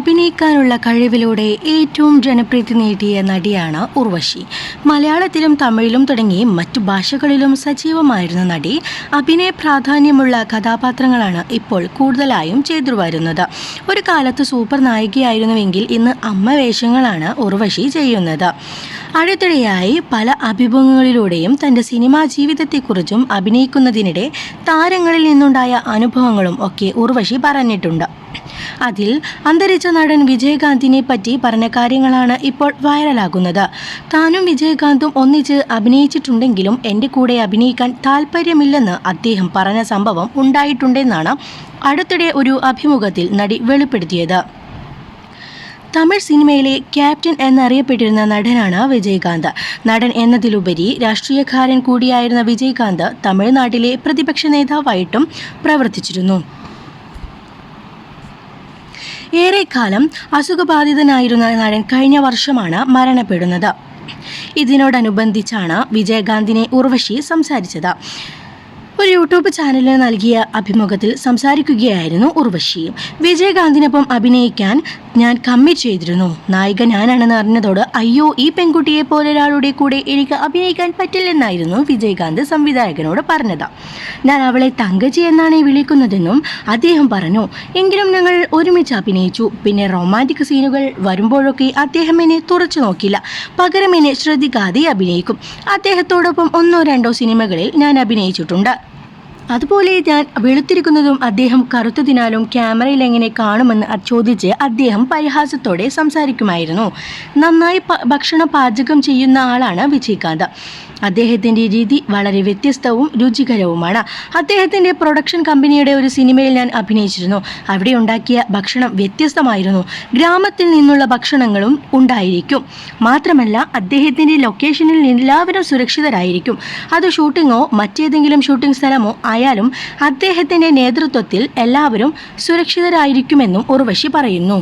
അഭിനയിക്കാനുള്ള കഴിവിലൂടെ ഏറ്റവും ജനപ്രീതി നേടിയ നടിയാണ് ഉർവശി. മലയാളത്തിലും തമിഴിലും തുടങ്ങി മറ്റു ഭാഷകളിലും സജീവമായിരുന്ന നടി അഭിനയ പ്രാധാന്യമുള്ള കഥാപാത്രങ്ങളാണ് ഇപ്പോൾ കൂടുതലായും ചെയ്തു വരുന്നത്. ഒരു കാലത്ത് സൂപ്പർ നായികയായിരുന്നുവെങ്കിൽ ഇന്ന് അമ്മ വേഷങ്ങളാണ് ഉർവശി ചെയ്യുന്നത്. അടുത്തിടെയായി പല അഭിമുഖങ്ങളിലൂടെയും തന്റെ സിനിമാ ജീവിതത്തെക്കുറിച്ചും അഭിനയിക്കുന്നതിനിടെ താരങ്ങളിൽ നിന്നുണ്ടായ അനുഭവങ്ങളും ഒക്കെ ഉർവശി പറഞ്ഞിട്ടുണ്ട്. അതിൽ അന്തരിച്ച നടൻ വിജയകാന്തിനെ പറ്റി പറഞ്ഞ കാര്യങ്ങളാണ് ഇപ്പോൾ വൈറലാകുന്നത്. താനും വിജയകാന്തും ഒന്നിച്ച് അഭിനയിച്ചിട്ടുണ്ടെങ്കിലും എന്റെ കൂടെ അഭിനയിക്കാൻ താല്പര്യമില്ലെന്ന് അദ്ദേഹം പറഞ്ഞ സംഭവം ഉണ്ടായിട്ടുണ്ടെന്നാണ് അടുത്തിടെ ഒരു അഭിമുഖത്തിൽ നടി വെളിപ്പെടുത്തിയത്. തമിഴ് സിനിമയിലെ ക്യാപ്റ്റൻ എന്നറിയപ്പെട്ടിരുന്ന നടനാണ് വിജയകാന്ത്. നടൻ എന്നതിലുപരി രാഷ്ട്രീയക്കാരൻ കൂടിയായിരുന്ന വിജയകാന്ത് തമിഴ്നാട്ടിലെ പ്രതിപക്ഷ നേതാവായിട്ടും പ്രവർത്തിച്ചിരുന്നു. ഏറെക്കാലം അസുഖബാധിതനായിരുന്ന നടൻ കഴിഞ്ഞ വർഷമാണ് മരണപ്പെടുന്നത്. ഇതിനോടനുബന്ധിച്ചാണ് വിജയകാന്തിനെ ഉർവശി സംസാരിച്ചത്. ഒരു യൂട്യൂബ് ചാനലിന് നൽകിയ അഭിമുഖത്തിൽ സംസാരിക്കുകയായിരുന്നു ഉർവശി. വിജയകാന്തിനൊപ്പം അഭിനയിക്കാൻ ഞാൻ കമ്മിറ്റ് ചെയ്തിരുന്നു. നായിക ഞാനാണെന്ന് അറിഞ്ഞതോട് അയ്യോ ഈ പെൺകുട്ടിയെ പോലെ ഒരാളുടെ കൂടെ എനിക്ക് അഭിനയിക്കാൻ പറ്റില്ലെന്നായിരുന്നു വിജയകാന്ത് സംവിധായകനോട് പറഞ്ഞത്. ഞാൻ അവളെ തങ്കജി എന്നാണ് വിളിക്കുന്നതെന്നും അദ്ദേഹം പറഞ്ഞു. എങ്കിലും ഞങ്ങൾ ഒരുമിച്ച് അഭിനയിച്ചു. പിന്നെ റൊമാന്റിക് സീനുകൾ വരുമ്പോഴൊക്കെ അദ്ദേഹം എന്നെ തുറച്ചു നോക്കില്ല. പകരം എന്നെ ശ്രദ്ധിക്കാതെ അഭിനയിക്കും. അദ്ദേഹത്തോടൊപ്പം ഒന്നോ രണ്ടോ സിനിമകളിൽ ഞാൻ അഭിനയിച്ചിട്ടുണ്ട്. അതുപോലെ ഞാൻ വെളുത്തിരിക്കുന്നതും അദ്ദേഹം കറുത്തതിനാലും ക്യാമറയിൽ എങ്ങനെ കാണുമെന്ന് ചോദിച്ച് അദ്ദേഹം പരിഹാസത്തോടെ സംസാരിക്കുമായിരുന്നു. നന്നായി ഭക്ഷണം പാചകം ചെയ്യുന്ന ആളാണ് വിജയകാന്ത്. അദ്ദേഹത്തിന്റെ രീതി വളരെ വ്യത്യസ്തവും രുചികരവുമാണ്. അദ്ദേഹത്തിന്റെ പ്രൊഡക്ഷൻ കമ്പനിയുടെ ഒരു സിനിമയിൽ ഞാൻ അഭിനയിച്ചിരുന്നു. അവിടെ ഉണ്ടാക്കിയ ഭക്ഷണം വ്യത്യസ്തമായിരുന്നു. ഗ്രാമത്തിൽ നിന്നുള്ള ഭക്ഷണങ്ങളും ഉണ്ടായിരിക്കും. മാത്രമല്ല അദ്ദേഹത്തിന്റെ ലൊക്കേഷനിൽ എല്ലാവരും സുരക്ഷിതരായിരിക്കും. അത് ഷൂട്ടിങ്ങോ മറ്റേതെങ്കിലും ഷൂട്ടിംഗ് സ്ഥലമോ ആയാലും അദ്ദേഹത്തിന്റെ നേതൃത്വത്തിൽ എല്ലാവരും സുരക്ഷിതരായിരിക്കുമെന്നും ഉർവശി പറയുന്നു